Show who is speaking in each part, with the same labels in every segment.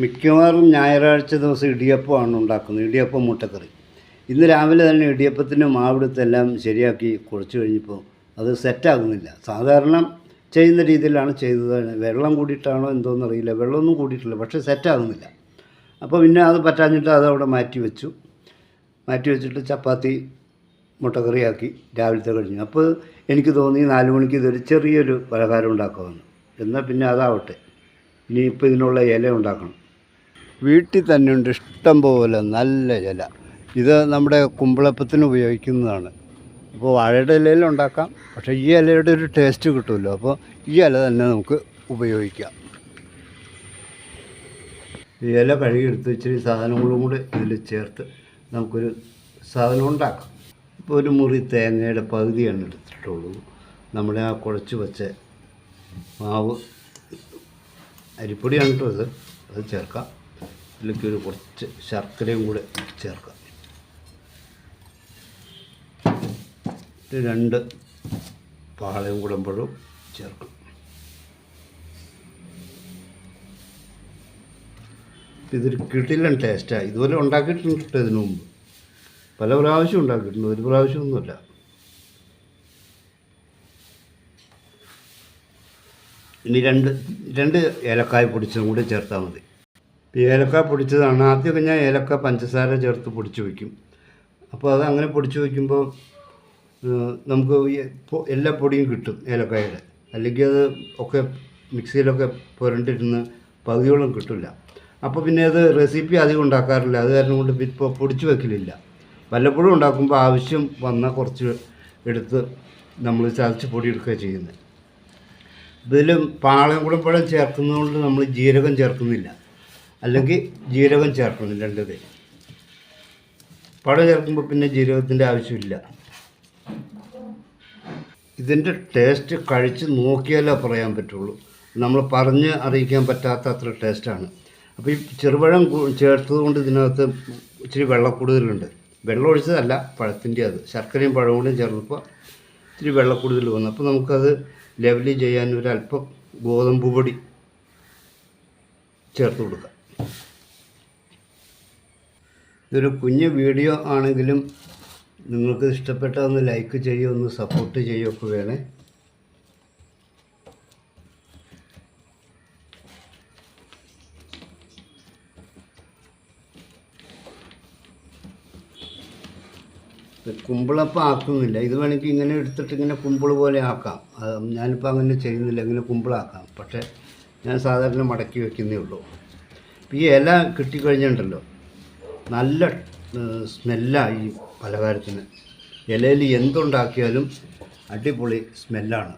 Speaker 1: മിക്കവാറും ഞായറാഴ്ച ദിവസം ഇടിയപ്പമാണ് ഉണ്ടാക്കുന്നത്. ഇടിയപ്പം മുട്ടക്കറി. ഇന്ന് രാവിലെ തന്നെ ഇടിയപ്പത്തിന് മാവെടുത്തെല്ലാം ശരിയാക്കി കുഴച്ച് കഴിഞ്ഞപ്പോൾ അത് സെറ്റാകുന്നില്ല സാധാരണ ചെയ്യുന്ന രീതിയിലാണ് ചെയ്തത് വെള്ളം കൂടിയിട്ടാണോ എന്തോന്നറിയില്ല വെള്ളമൊന്നും കൂടിയിട്ടില്ല. പക്ഷേ സെറ്റാകുന്നില്ല അപ്പോൾ പിന്നെ അത് പറ്റാഞ്ഞിട്ട് അതവിടെ മാറ്റി വെച്ചു. മാറ്റി വെച്ചിട്ട് ചപ്പാത്തി മുട്ടക്കറിയാക്കി രാവിലത്തെ കഴിഞ്ഞു. അപ്പോൾ എനിക്ക് തോന്നി നാല് മണിക്ക് ഇതൊരു ചെറിയൊരു പലഹാരം ഉണ്ടാക്കുമെന്ന്. എന്നാൽ പിന്നെ അതാവട്ടെ. ഇനിയിപ്പോൾ ഇതിനുള്ള ഇല ഉണ്ടാക്കണം. വീട്ടിൽ തന്നെയുണ്ട് ഇഷ്ടം പോലെ നല്ല ഇല. ഇത് നമ്മുടെ കുമ്പളപ്പത്തിന് ഉപയോഗിക്കുന്നതാണ്. അപ്പോൾ വാഴയുടെ ഇലയിൽ ഉണ്ടാക്കാം. പക്ഷേ ഈ ഇലയുടെ ഒരു ടേസ്റ്റ് കിട്ടുമല്ലോ അപ്പോൾ ഈ ഇല തന്നെ നമുക്ക് ഉപയോഗിക്കാം. ഈ ഇല കഴുകിയെടുത്ത് ഇച്ചിരി സാധനങ്ങളും കൂടെ ഇതിൽ ചേർത്ത് നമുക്കൊരു സാധനം ഉണ്ടാക്കാം. ഇപ്പോൾ ഒരു മുറി തേങ്ങയുടെ പകുതിയാണ് എടുത്തിട്ടുള്ളൂ. നമ്മുടെ ആ കുഴച്ച് വച്ച മാവ് അരിപ്പൊടിയാണ് കേട്ടോ ഇത്. അത് ചേർക്കാം. ഇതിലേക്ക് ഒരു കുറച്ച് ശർക്കരയും കൂടെ ചേർക്കാം. രണ്ട് പാളയും കൂടുമ്പോഴും ചേർക്കും. ഇതൊരു കിടിലൻ ടേസ്റ്റാണ് ഇതുപോലെ ഉണ്ടാക്കിയിട്ടുണ്ട് ഇതിനു മുമ്പ്. പല പ്രാവശ്യം ഉണ്ടാക്കിയിട്ടുണ്ട്. ഒരു പ്രാവശ്യമൊന്നുമല്ല ഇനി രണ്ട് രണ്ട് ഏലക്കായ പൊടിച്ചതും കൂടി ചേർത്താൽ മതി. ഏലക്ക പൊടിച്ചതാണ്. ആദ്യമൊക്കെ ഞാൻ ഏലക്ക പഞ്ചസാര ചേർത്ത് പൊടിച്ച് വയ്ക്കും. അപ്പോൾ അത് അങ്ങനെ പൊടിച്ച് വയ്ക്കുമ്പോൾ നമുക്ക് എല്ലാ പൊടിയും കിട്ടും ഏലക്കായുടെ. അല്ലെങ്കിൽ അത് ഒക്കെ മിക്സിയിലൊക്കെ പുരണ്ടിരുന്ന് പകുതിയോളം കിട്ടില്ല അപ്പോൾ പിന്നെ അത് റെസിപ്പി അധികം ഉണ്ടാക്കാറില്ല. അത് കാരണം കൊണ്ട് ഇപ്പോൾ പൊടിച്ച് വെക്കലില്ല വല്ലപ്പോഴും ഉണ്ടാക്കുമ്പോൾ ആവശ്യം വന്ന കുറച്ച് എടുത്ത് നമ്മൾ ചതച്ച് പൊടിയെടുക്കുക ചെയ്യുന്നത്. ഇതിൽ പാളയംകുടപ്പഴം ചേർക്കുന്നതുകൊണ്ട് നമ്മൾ ജീരകം ചേർക്കുന്നില്ല. അല്ലെങ്കിൽ ജീരകം ചേർക്കണം രണ്ടത് പഴം ചേർക്കുമ്പോൾ പിന്നെ ജീരകത്തിന്റെ ആവശ്യമില്ല. ഇതിന്റെ ടേസ്റ്റ് കഴിച്ച് നോക്കിയാലേ പറയാൻ പറ്റുള്ളൂ. നമ്മൾ പറഞ്ഞ് അറിയിക്കാൻ പറ്റാത്ത അത്ര ടേസ്റ്റാണ് അപ്പോൾ ഈ ചെറുപഴം ചേർത്തത് കൊണ്ട് ഇതിനകത്ത് ഇച്ചിരി വെള്ളം കൂടുതലുണ്ട് വെള്ളം ഒഴിച്ചതല്ല പഴത്തിന്റെ അത്. ശർക്കരയും പഴവും കൂടെയും ചേർന്നപ്പോൾ ഇച്ചിരി വെള്ളം കൂടുതൽ വന്നു. അപ്പോൾ നമുക്കത് ലെവലി ചെയ്യാൻ ഒരു അല്പം ഗോതമ്പ് പൊടി ചേർത്ത് കൊടുക്കാം. ഇതൊരു കുഞ്ഞു വീഡിയോ ആണെങ്കിലും നിങ്ങൾക്ക് ഇഷ്ടപ്പെട്ട ഒന്ന് ലൈക്ക് ചെയ്യുക ഒന്ന് സപ്പോർട്ട് ചെയ്യുകയൊക്കെ വേണേ. കുമ്പിളപ്പം ആക്കുന്നില്ല. ഇത് വേണമെങ്കിൽ ഇങ്ങനെ എടുത്തിട്ട് ഇങ്ങനെ കുമ്പിൾ പോലെ ആക്കാം. അത് ഞാനിപ്പോൾ അങ്ങനെ ചെയ്യുന്നില്ല. ഇങ്ങനെ കുമ്പിളാക്കാം. പക്ഷേ ഞാൻ സാധാരണ മടക്കി വയ്ക്കുന്നേ ഉള്ളൂ. ഈ ഇല കിട്ടിക്കഴിഞ്ഞിട്ടുണ്ടല്ലോ. നല്ല സ്മെല്ലാണ് ഈ പലഹാരത്തിന്. ഇലയിൽ എന്തുണ്ടാക്കിയാലും അടിപൊളി സ്മെല്ലാണ്.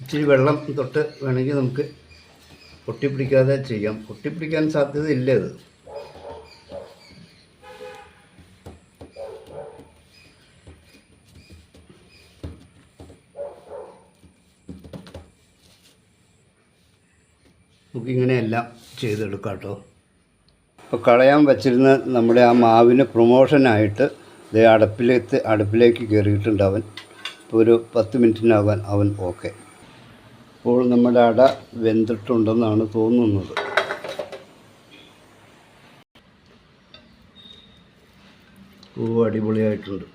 Speaker 1: ഇച്ചിരി വെള്ളം തൊട്ട് വേണമെങ്കിൽ നമുക്ക് പൊട്ടിപ്പിടിക്കാതെ ചെയ്യാം. പൊട്ടിപ്പിടിക്കാൻ സാധ്യതയില്ല ഇത്. നമുക്കിങ്ങനെ എല്ലാം ചെയ്തെടുക്കാം കേട്ടോ. ഇപ്പോൾ കളയാൻ വച്ചിരുന്ന നമ്മുടെ ആ മാവിന് പ്രൊമോഷനായിട്ട് ഇത് അടുപ്പിലേക്ക് അടുപ്പിലേക്ക് കയറിയിട്ടുണ്ട് അവൻ. ഒരു പത്ത് മിനിറ്റിനാകാൻ അവൻ ഓക്കെ ഇപ്പോൾ നമ്മുടെ അട വെന്തിട്ടുണ്ടെന്നാണ് തോന്നുന്നത്. ഓ അടിപൊളിയായിട്ടുണ്ട്.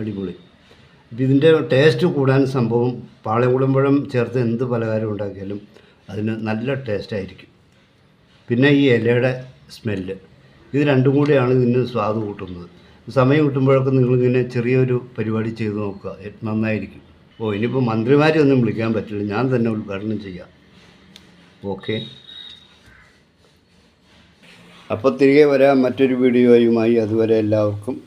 Speaker 1: അടിപൊളി. അപ്പം ഇതിന്റെ ടേസ്റ്റ് കൂടാൻ സംഭവം പാളയംകുളമ്പഴം ചേർത്ത് എന്ത് പലഹാരം ഉണ്ടാക്കിയാലും അതിന് നല്ല ടേസ്റ്റ് ആയിരിക്കും. പിന്നെ ഈ ഇലയുടെ സ്മെല്ല് ഇത് രണ്ടും കൂടിയാണ് ഇതിന് സ്വാദ് കൂട്ടുന്നത്. സമയം കിട്ടുമ്പോഴൊക്കെ നിങ്ങളിങ്ങനെ ചെറിയൊരു പരിപാടി ചെയ്ത് നോക്കുക. നന്നായിരിക്കും. ഓ ഇനിയിപ്പോൾ മന്ത്രിമാരെ ഒന്നും വിളിക്കാൻ പറ്റില്ല. ഞാൻ തന്നെ ഉദ്ഘാടനം ചെയ്യാം. ഓക്കെ. അപ്പോൾ തിരികെ വരാം. മറ്റൊരു വീഡിയോയുമായി അതുവരെ എല്ലാവർക്കും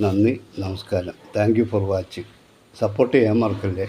Speaker 1: നന്ദി നമസ്കാരം. Thank you for watching. Support ചെയ്യാൻ മറക്കല്ലേ.